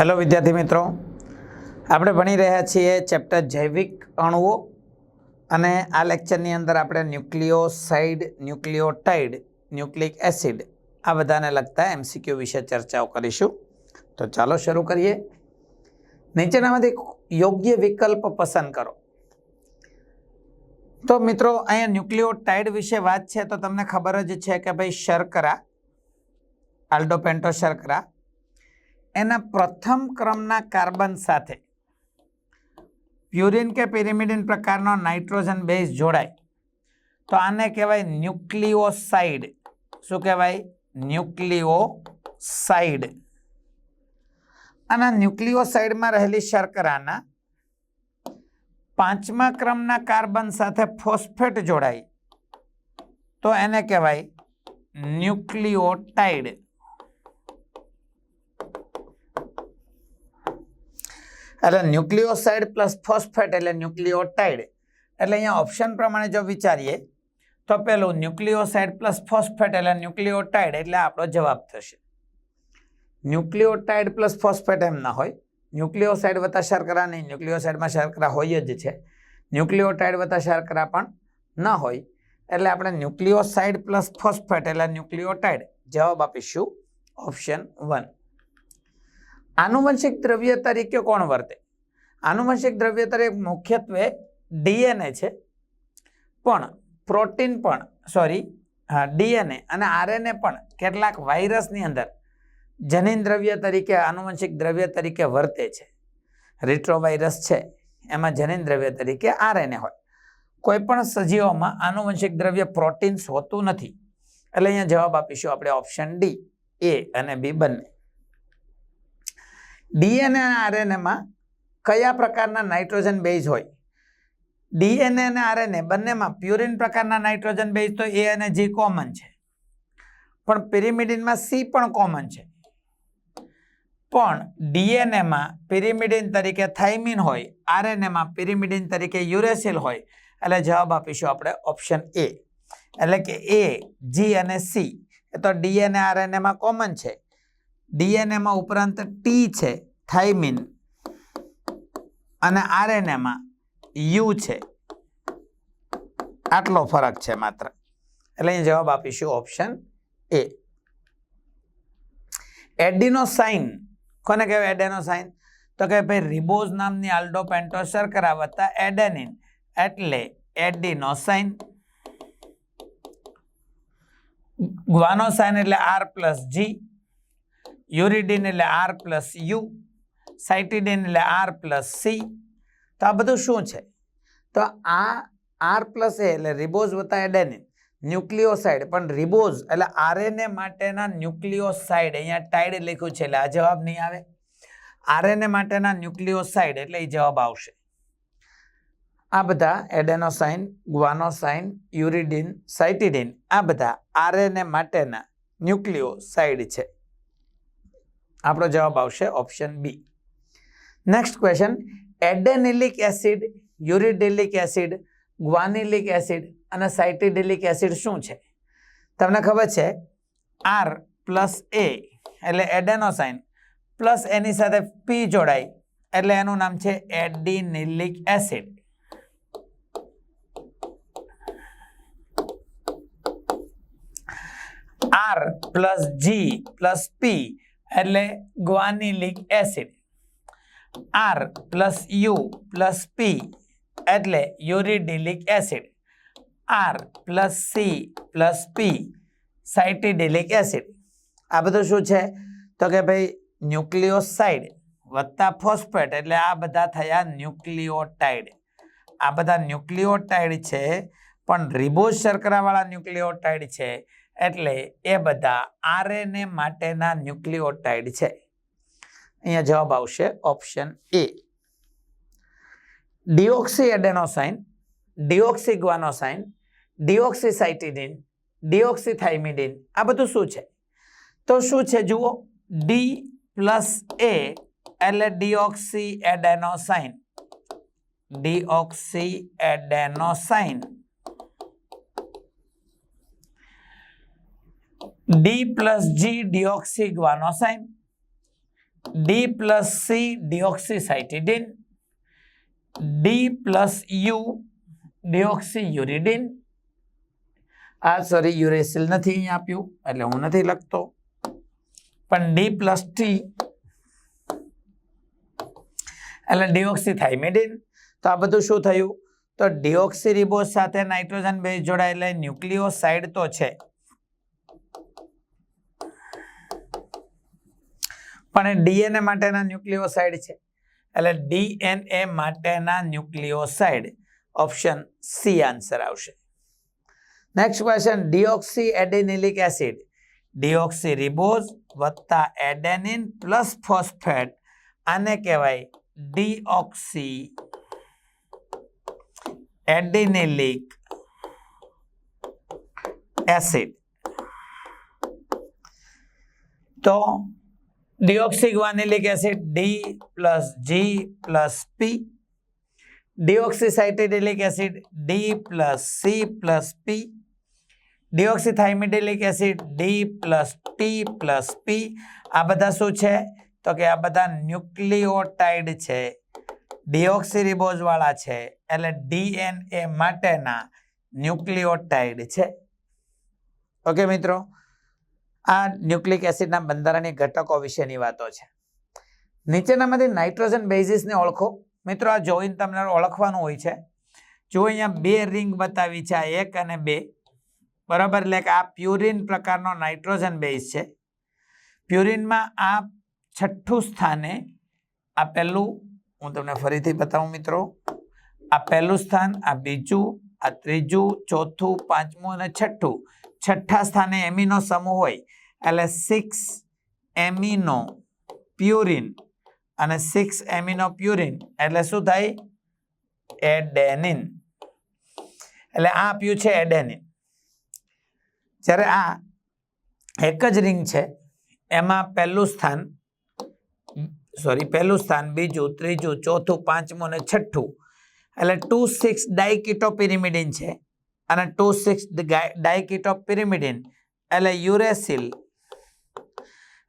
Hello વિદ્યાર્થી મિત્રો. આપણે ભણી રહ્યા છીએ ચેપ્ટર જૈવિક અણુઓ અને આ લેક્ચરની અંદર આપણે ન્યુક્લિયોસાઇડ ન્યુક્લિયોટાઇડ ન્યુક્લિક એસિડ આ બધાને લગતા એમસીક્યુ વિશે ચર્ચાઓ કરીશું. તો ચાલો શરૂ કરીએ. નીચેનામાંથી યોગ્ય વિકલ્પ પસંદ કરો. તો મિત્રો, અહીંયા ન્યુક્લિયોટાઇડ વિશે વાત છે તો તમને ખબર જ છે કે ભાઈ શર્કરા આલ્ડોપેન્ટો શર્કરા એના પ્રથમ ક્રમના કાર્બન સાથે પ્યુરિન કે પિરિમિડિન પ્રકારનો નાઇટ્રોજન બેઝ જોડાય. તો આને કહેવાય ન્યુક્લિઓસાઇડ. શું કહેવાય? ન્યુક્લિઓસાઇડ. આના ન્યુક્લિયોસાઇડમાં રહેલી શર્કરાના પાંચમા ક્રમના કાર્બન સાથે ફોસ્ફેટ જોડાય. તો એને કહેવાય ન્યુક્લિયોટાઇડ એટલે ન્યુક્લિયોસાઇડ પ્લસ ફોસ્ફેટ એટલે ન્યુક્લિયોટાઇડ એટલે અહીંયા ઓપ્શન પ્રમાણે જો વિચારીએ, તો પેલું ન્યુક્લિયોસાઇડ પ્લસ ફોસ્ફેટ એટલે ન્યુક્લિયોટાઇડ એટલે આપણો જવાબ થશે. ન્યુક્લિયોટાઇડ પ્લસ ફોસ્ફેટ એમ ના હોય. ન્યુક્લિયોસાઇડ વત્તા શર્કરા નહીં ન્યુક્લિયોસાઇડમાં શર્કરા હોય જ છે. ન્યુક્લિયોટાઇડ વત્તા શર્કરા પણ ન હોય. એટલે આપણે ન્યુક્લિયોસાઇડ પ્લસ ફોસ્ફેટ એટલે ન્યુક્લિયોટાઇડ જવાબ આપીશું ઓપ્શન વન. આનુવંશિક દ્રવ્ય તરીકે કોણ વર્તે? આનુવંશિક દ્રવ્ય તરીકે મુખ્યત્વે ડીએનએ છે. પણ પ્રોટીન પણ, સોરી, હા, ડીએનએ અને આરએનએ પણ કેટલાક વાયરસની અંદર જનીન દ્રવ્ય તરીકે, આનુવંશિક દ્રવ્ય તરીકે વર્તે છે. રિટ્રોવાયરસ છે, એમાં જનીન દ્રવ્ય તરીકે આરએનએ હોય. કોઈ પણ સજીવોમાં આનુવંશિક દ્રવ્ય પ્રોટીન્સ હોતું નથી. એટલે અહીંયા જવાબ આપીશું આપણે ઓપ્શન ડી, એ અને બી બંને. ડીએનએ અને આરએનએમાં કયા પ્રકારના નાઇટ્રોજન બેઝ હોય? ડીએનએ અને આરએનએ બંનેમાં પ્યુરિન પ્રકારના નાઇટ્રોજન બેઝ તો એ અને જી કોમન છે. પણ પિરિમિડિનમાં સી પણ કોમન છે. પણ ડીએનએમાં પિરિમિડિન તરીકે થાઇમિન હોય, આરએનએમાં પિરિમિડિન તરીકે યુરેસિલ હોય, એટલે જવાબ આપીશું આપણે ઓપ્શન એ. એટલે કે એ, જી અને સી. એ તો ડીએનએ, આરએનએમાં કોમન છે. ડીએનએમાં ઉપરાંત ટી છે, થાઇમિન. અને આરએનએમાં યુ છે. આટલો ફરક છે માત્ર. એટલે અહીં જવાબ આપીશું ઓપ્શન એ એડિનોસાઇન. કોને કહેવાય એડેનોસાઇન? તો કે ભાઈ રિબોઝ નામની આલ્ડો પેન્ટો શર્કરા વત્તા એડેનિન. એટલે એડિનોસાઇન. ગ્વાનોસાઇન એટલે આર પ્લસ જી યુરિડિન એટલે આર પ્લસ યુ સાઇટિડિન એટલે આર પ્લસ સી. તો આ બધું શું છે? તો આ આર પ્લસ એ એટલે રિબોઝ વત્તા એડેનિન ન્યુક્લિયોસાઇડ પણ રિબોઝ એટલે આરએનએ માટેના ન્યુક્લિયોસાઇડ અહીંયા ટાઈડ લખ્યું છે એટલે આ જવાબ નહીં આવે. આરએનએ માટેના ન્યુક્લિયોસાઇડ એટલે એ જવાબ આવશે. આ બધા એડેનોસાઇન, ગ્વાનોસાઇન, યુરિડિન સાઇટિડિન આ બધા આરએનએ માટેના ન્યુક્લિયોસાઇડ છે. આપણો જવાબ આવશે option B next question adenylic acid uridylic acid guanylic acid અને સાઇટિડિલિક એસિડ શું છે? તમને ખબર છે આર પ્લસ એ એટલે એડેનોસાઇન પ્લસ એની સાથે પી જોડાય એટલે એનું નામ છે adenylic acid R plus G plus P એટલે guanylic acid R plus U plus P એટલે uridylic acid R plus C plus P cytidylic acid આ બધું શું છે? તો કે ભાઈ ન્યુક્લિયોસાઇડ વત્તા ફોસ્ફેટ એટલે આ બધા થયા ન્યુક્લિયોટાઇડ આ બધા ન્યુક્લિયોટાઇડ છે, પણ રિબોઝ શર્કરાવાળા ન્યુક્લિયોટાઇડ છે એટલે એ બધા આરએનએ માટેના ન્યુક્લિઓટાઇડ છે. અહીંયા જવાબ આવશે option A. Deoxy adenosine deoxy guanosine deoxycytidine deoxythymidine આ બધું શું છે? તો શું છે જુઓ? ડી પ્લસ એ એટલે deoxy adenosine deoxy adenosine D plus G deoxy guanosine D plus C deoxycytidine D plus U deoxy uridine આ સોરી યુરેસિલ નથી અહીં આપ્યું, એટલે હું નથી લખતો. પણ ડી પ્લસ ટી એટલે ડિઓક્સી થાઇમેડિન તો આ બધું શું થયું? તો ડિઓક્સીરિબોઝ સાથે નાઇટ્રોજન બેઝ જોડાયેલા ન્યુક્લિયોસાઇડ તો છે. પણ ડીએનએ માટેના ન્યુક્લિયોસાઇડ છે. એટલે ડીએનએ માટેના ન્યુક્લિયોસાઇડ ઓપ્શન સી આન્સર આવશે. Next question deoxy adenylic acid deoxy ribose વત્તા એડેનિન પ્લસ ફોસ્ફેટ આને કહેવાય ડીઓક્સી એડિનિલિક એસિડ તો deoxyguanylic acid D plus G plus P deoxycytidylic acid D plus C plus P deoxythymidylic acid D plus T plus P આ બધા શું છે? તો કે આ બધા ન્યુક્લિઓટાઇડ છે. ડિઓક્સિરિબોઝવાળા છે. એટલે ડીએનએ માટેના ન્યુક્લિઓટાઇડ છે. ઓકે મિત્રો? આ ન્યુક્લિક એસિડના બંધારણીય ઘટકો વિશેની વાતો છે. નીચેનામાંથી નાઇટ્રોજન બેઝિસને ઓળખો. મિત્રો, આ જોઈને તમને ઓળખવાનું હોય છે. જો અહીંયા બે રિંગ બતાવી છે, આ એક અને બે. બરાબર, એટલે કે આ પ્યુરિન પ્રકારનો નાઇટ્રોજન બેઝ છે. પ્યુરિનમાં આ છઠ્ઠું સ્થાને આ પહેલું, હું તમને ફરીથી બતાવું મિત્રો. આ પહેલું સ્થાન, આ બીજું, આ ત્રીજું, ચોથું, પાંચમું અને છઠ્ઠું. છઠ્ઠા સ્થાને એમિનો સમૂહ હોય. એટલે સિક્સ એમિનો પ્યુરિન અને સિક્સ એમિનો પ્યુરિન એટલે શું થાય? એડેનિન એટલે આ આપ્યું છે એડેનિન જ્યારે આ એક જ રિંગ છે, એમાં પહેલું સ્થાન સોરી પહેલું સ્થાન, બીજું, ત્રીજું, ચોથું, પાંચમું અને છઠ્ઠું. એટલે ટુ સિક્સ ડાયકીટોપિરિમિડિન છે અને ટુ સિક્સ ડાયકીટોપિરિમિડિન એટલે યુરેસિલ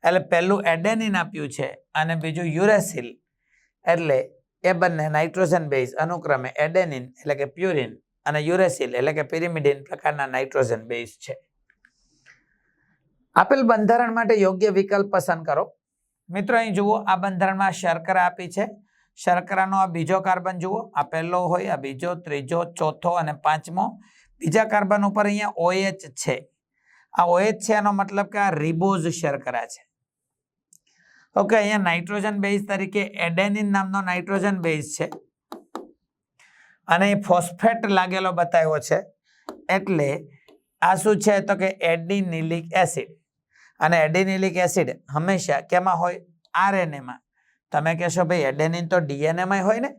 એટલે પહેલું એડેનિન આપ્યું છે અને બીજું યુરેસિલ એટલે એ બંને નાઇટ્રોજન બેઝ અનુક્રમે એડેનિન એટલે કે પ્યુરિન અને યુરેસિલ એટલે કે પિરિમિડિન પ્રકારના નાઇટ્રોજન બેઝ છે. આપેલ બંધારણ માટે યોગ્ય વિકલ્પ પસંદ કરો. મિત્રો, અહીં જુઓ, આ બંધારણમાં શર્કરા આપી છે. શર્કરાનો આ બીજો કાર્બન જુઓ, આ પહેલો હોય, આ બીજો, ત્રીજો, ચોથો અને પાંચમો. બીજા કાર્બન ઉપર અહીંયા ઓએચ છે. આ ઓએચ છે, એનો મતલબ કે આ રિબોઝ શર્કરા છે. ઓકે, અહીંયા નાઇટ્રોજન બેઝ તરીકે એડેનિન નામનો નાઇટ્રોજન બેઝ છે. અને એ ફોસ્ફેટ લાગેલો બતાવ્યો છે. એટલે આ શું છે તો કે એડિનિલિક એસિડ. અને એડિનિલિક એસિડ હંમેશા કેમાં હોય? આરએનએમાં તમે કહેશો, ભાઈ, એડેનિન તો ડીએનએમાં હોય ને?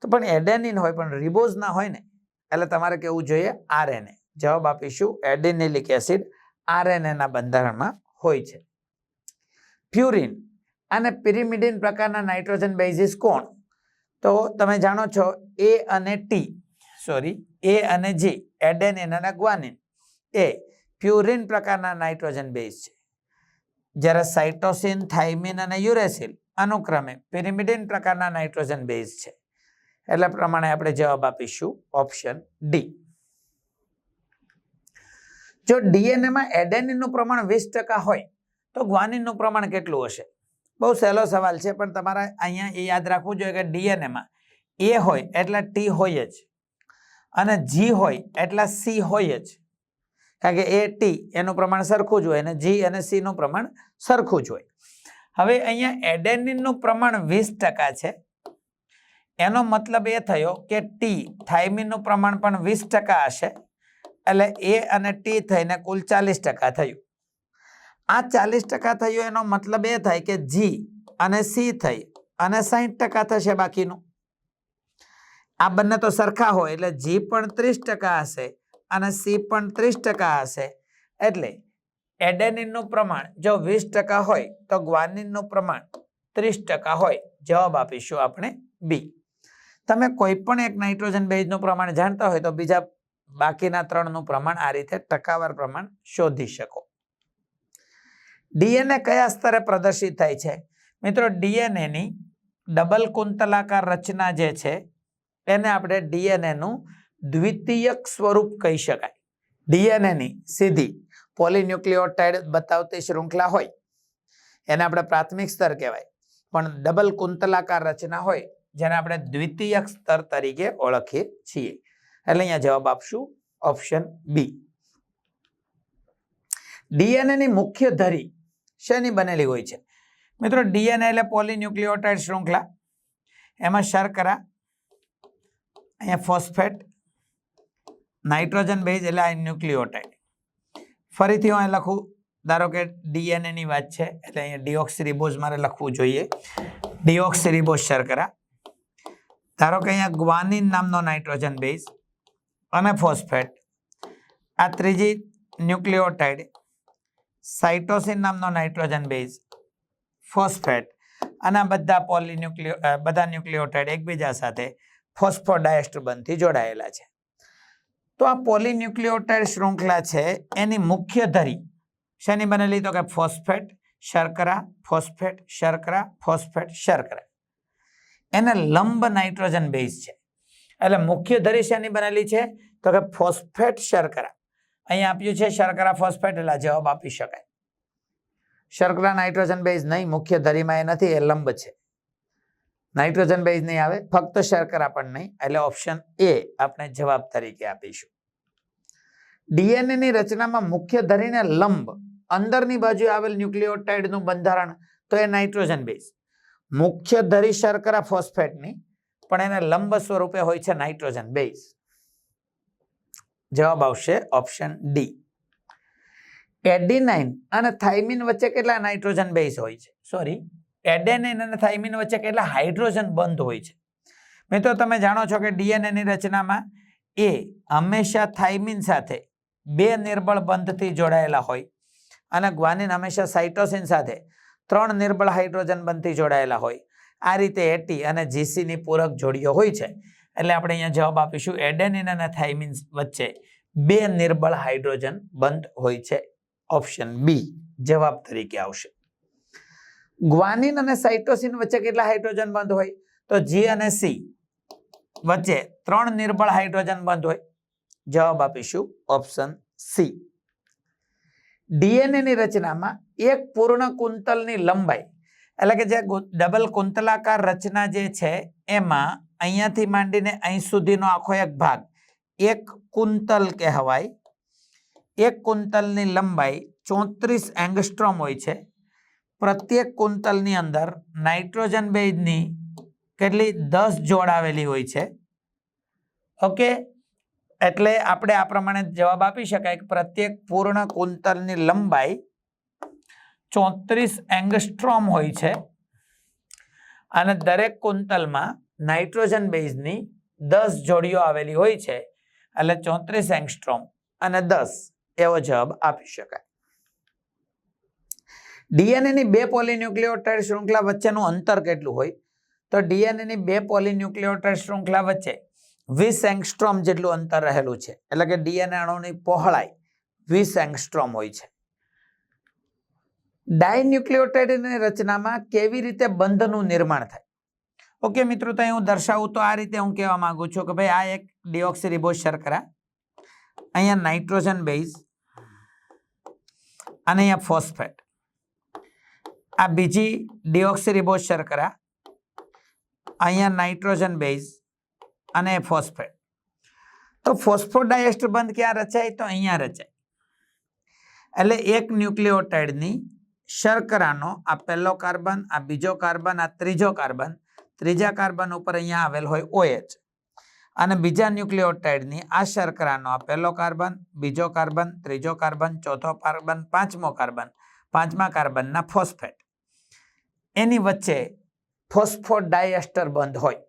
તો પણ એડેનિન હોય, પણ રિબોઝ ના હોય ને? એટલે તમારે કેવું જોઈએ? આરએનએ. જવાબ આપીશું. એડિનિલિક એસિડ આરએનએના બંધારણમાં હોય છે. પ્યુરિન અને પિરિમિડિન પ્રકારના નાઇટ્રોજન બેઝિસ કોણ? તો તમે જાણો છો એ અને ટી સોરી એ અને જી એડેનિન અને ગ્વાનિન એ પ્યુરિન પ્રકારના નાઇટ્રોજન બેઝ છે. જ્યારે સાઇટોસિન થાઇમિન અને યુરેસિલ અનુક્રમે પિરિમિડિન પ્રકારના નાઇટ્રોજન બેઝ છે. એટલે પ્રમાણે આપણે જવાબ આપીશું ઓપ્શન ડી જો ડીએનએમાં એડેનિનનું પ્રમાણ વીસ ટકા હોય તો ગ્વાનિનનું પ્રમાણ કેટલું હશે? બહુ સહેલો સવાલ છે, પણ તમારે અહીંયા એ યાદ રાખવું જોઈએ કે ડીએનએમાં એ હોય એટલે ટી હોય જ અને જી હોય એટલે સી હોય જ. કારણ કે એ ટી એનું પ્રમાણ સરખું જ હોય અને જી અને સીનું પ્રમાણ સરખું જ હોય. હવે અહીંયા એડેનિનનું પ્રમાણ વીસ ટકા છે. એનો મતલબ એ થયો કે ટી થાઇમિનનું પ્રમાણ પણ વીસ ટકા હશે. એટલે એ અને ટી થઈને કુલ ચાલીસ ટકા થયું. આ ચાલીસ ટકા થયું એનો મતલબ એ થાય કે જી અને સી થઈ અને સાહીઠ ટકા થશે બાકીનું. આ બંને તો સરખા હોય એટલે જી પણ ત્રીસ ટકા હશે અને સી પણ ત્રીસ ટકા હશે. એટલે એડેનિનનું પ્રમાણ જો વીસ ટકા હોય તો ગ્વાનિનનું પ્રમાણ ત્રીસ ટકા હોય. જવાબ આપીશું આપણે બી. તમે કોઈ પણ એક નાઇટ્રોજન બેઝનું પ્રમાણ જાણતા હોય તો બીજા બાકીના ત્રણનું પ્રમાણ આ રીતે ટકાવાર પ્રમાણ શોધી શકો. ડીએનએ કયા સ્તરે પ્રદર્શિત થાય છે? મિત્રો, ડીએનએની ડબલ કુંતલાકાર રચના જે છે, એને આપણે ડીએનએનું દ્વિતીયક સ્વરૂપ કહી શકાય. ડીએનએની સીધી પોલીન્યુક્લિયોટાઇડ બતાવતી શૃંખલા હોય, એને આપણે પ્રાથમિક સ્તર કહેવાય. પણ ડબલ કુંતલાકાર રચના હોય, જેને આપણે દ્વિતીયક સ્તર તરીકે ઓળખીએ છીએ. એટલે અહીંયા જવાબ આપશું ઓપ્શન બી. ડીએનએની મુખ્ય ધરી શેની બનેલી હોય છે? મિત્રો, ડીએનએ એટલે પોલીન્યુક્લિયોટાઇડ શૃંખલા. એમાં શર્કરા, અહીંયા ફોસ્ફેટ, નાઇટ્રોજન બેઝ એટલે આ ન્યુક્લિયોટાઇડ ફરીથી હું અહીં લખું, ધારો કે ડીએનએ ની વાત છે, એટલે અહીંયા ડિઓક્સિરિબોઝ મારે લખવું જોઈએ. ડિઓક્સિરિબોઝ શર્કરા. ધારો કે અહીંયા ગ્વાનિન નામનો નાઇટ્રોજન બેઝ, અને ફોસ્ફેટ. આ ત્રીજી ન્યુક્લિયોટાઇડ સાઇટોસિન નામનો નાઇટ્રોજન બેઝ, ફોસ્ફેટ અને બધા પોલીન્યુક્લિયો બધા ન્યુક્લિયોટાઇડ એકબીજા સાથે ફોસ્ફોડાયસ્ટર બંધથી જોડાયેલા છે. તો આ પોલીન્યુક્લિયોટાઇડ શૃંખલા છે, એની મુખ્ય ધરી શેની બનેલી? તો કે ફોસ્ફેટ, શર્કરા ફોસ્ફેટ શર્કરા ફોસ્ફેટ, શર્કરા. એને લંબ નાઇટ્રોજન બેઝ છે. એટલે મુખ્ય ધરી શેની બનેલી છે? તો કે ફોસ્ફેટ, શર્કરા. અહીંયા આપ્યું છે, શર્કરા ફોસ્ફેટ એટલે જવાબ આપી શકાય. શર્કરા નાઇટ્રોજન બેઝ નહીં, મુખ્ય ધરીમાં એ નથી, એ લંબ છે. નાઇટ્રોજન બેઝ નહીં આવે, ફક્ત શર્કરા પણ નહીં, એટલે ઓપ્શન એ આપણે જવાબ તરીકે આપીશું. ડીએનએ ની રચનામાં મુખ્ય ધરીને લંબ, અંદરની બાજુ આવેલ ન્યુક્લિયોટાઇડનું બંધારણ, તો એ નાઇટ્રોજન બેઝ મુખ્ય ધરી શર્કરા ફોસ્ફેટની પણ એને લંબ સ્વરૂપે હોય છે નાઇટ્રોજન બેઝ જવાબ આવશે ઓપ્શન ડી એડિનાઇન અને થાઇમિન વચ્ચે કેટલા નાઇટ્રોજન બેઝ હોય છે? સોરી એડેનાઇન અને થાઇમિન વચ્ચે કેટલા હાઇડ્રોજન બંધ હોય છે? મિત્રો, તમે જાણો છો કે ડીએનએની રચનામાં એ હંમેશા થાઇમિન સાથે બે નિર્બળ બંધથી જોડાયેલા હોય અને ગ્વાનિન હંમેશા સાઇટોસિન સાથે ત્રણ નિર્બળ હાઇડ્રોજન બંધથી જોડાયેલા હોય. આ રીતે એટી અને જીસીની પૂરક જોડીઓ હોય છે. એટલે આપણે અહીંયા જવાબ આપીશું. એડેનિન અને થાઇમિન વચ્ચે બે નિર્બળ હાઇડ્રોજન બંધ હોય છે. ઓપ્શન બી જવાબ તરીકે આવશે. ગ્વાનિન અને સાઇટોસિન વચ્ચે કેટલા હાઇડ્રોજન બંધ હોય? તો જી અને સી વચ્ચે ત્રણ નિર્બળ હાઇડ્રોજન બંધ હોય. જવાબ આપીશું ઓપ્શન સી. ડીએનએની રચનામાં એક પૂર્ણ કુંતલની લંબાઈ એટલે કે જે ડબલ કુંતલાકાર રચના જે છે, એમાં અહીંયાથી માંડીને અહીં સુધીનો આખો એક ભાગ. એક કુંતલ કહેવાય. એક કુંતલની લંબાઈ ચોત્રીસ એંગસ્ટ્રોમ હોય છે. પ્રત્યેક કુંતલની અંદર નાઇટ્રોજન બેઝની કેટલી? દસ જોડાવેલી હોય છે. ઓકે? એટલે આપણે આ પ્રમાણે જવાબ આપી શકાય કે પ્રત્યેક પૂર્ણ કુંતલની લંબાઈ ચોત્રીસ એંગસ્ટ્રોમ હોય છે. અને દરેક કુંતલમાં નાઇટ્રોજન બેઝની દસ જોડીઓ આવેલી હોય છે, એટલે ચોત્રીસ એંગસ્ટ્રોમ અને દસ એવો જવાબ આપી શકાય. ડીએનએની બે પોલીન્યુક્લિયોટાઇડ શૃંખલા વચ્ચેનું અંતર કેટલું હોય? તો ડીએનએની બે પોલીન્યુક્લિયોટાઇડ શૃંખલા વચ્ચે વીસ એંગસ્ટ્રોમ જેટલું અંતર રહેલું છે, એટલે કે ડીએનએ અણુની પહોળાઈ વીસ એંગસ્ટ્રોમ હોય છે. ડાયન્યુક્લિયોટાઇડની રચનામાં કેવી રીતે બંધનું નિર્માણ થાય? ઓકે મિત્રો, તો હું દર્શાવું તો આ રીતે હું કહેવા માંગુ છું કે ભાઈ આ એક ડિઓક્સિરિબોઝ શર્કરા. અહીંયા નાઇટ્રોજન બેઝ અને અહીંયા ફોસ્ફેટ. આ બીજી ડિઓક્સિરિબોઝ શર્કરા, અહીંયા નાઇટ્રોજન બેઝ અને ફોસ્ફેટ. તો ફોસ્ફોડાયસ્ટર બંધ ક્યાં રચાય? તો અહીંયા રચાય. એટલે એક ન્યુક્લિયોટાઇડની શર્કરાનો આ પહેલો કાર્બન, આ બીજો કાર્બન, આ ત્રીજો કાર્બન ત્રીજા કાર્બન ઉપર અહીંયા આવેલ હોય ઓએચ. અને બીજા ન્યુક્લિયોટાઇડની આ શર્કરાનો આ પહેલો કાર્બન, બીજો કાર્બન, ત્રીજો કાર્બન, ચોથો કાર્બન, પાંચમો કાર્બન, પાંચમા કાર્બનના ફોસ્ફેટ. એની વચ્ચે ફોસ્ફોડાયસ્ટર બંધ હોય.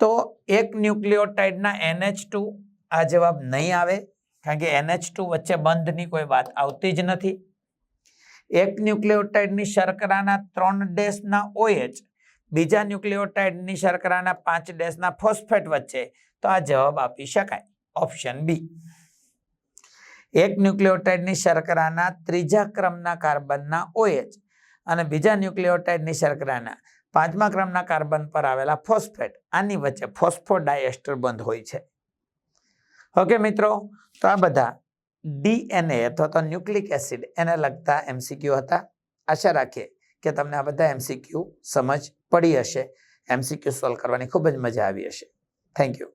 તો એક ન્યુક્લિયોટાઇડના એનએચ ટુ આ જવાબ નહીં આવે, કારણ કે એનએચ ટુ વચ્ચે બંધની કોઈ વાત આવતી જ નથી. એક ન્યુક્લિયોટાઇડની શર્કરાના ત્રણ ડેશના OH બીજા ન્યુક્લિયોટાઇડની શર્કરાના પાંચ ડેશના ફોસ્ફેટ વચ્ચે. તો આ જવાબ આપી શકાય. Option B. એક ન્યુક્લિયોટાઇડની શર્કરાના ત્રીજા ક્રમના કાર્બનના ઓએચ અને બીજા ન્યુક્લિયોટાઇડની શર્કરાના પાંચમા ક્રમના કાર્બન પર આવેલા ફોસ્ફેટ. આની વચ્ચે ફોસ્ફોડાયસ્ટર બંધ હોય છે. ઓકે મિત્રો, તો આ બધા ડીએનએ અથવા તો ન્યુક્લિક એસિડ એને લગતા એમસીક્યુ હતા. આશા રાખીએ. કે તમને આ બધા એમસીક્યુ સમજ પડી હશે. એમસીક્યુ સોલ્વ કરવાની ખૂબ જ મજા આવી હશે. Thank you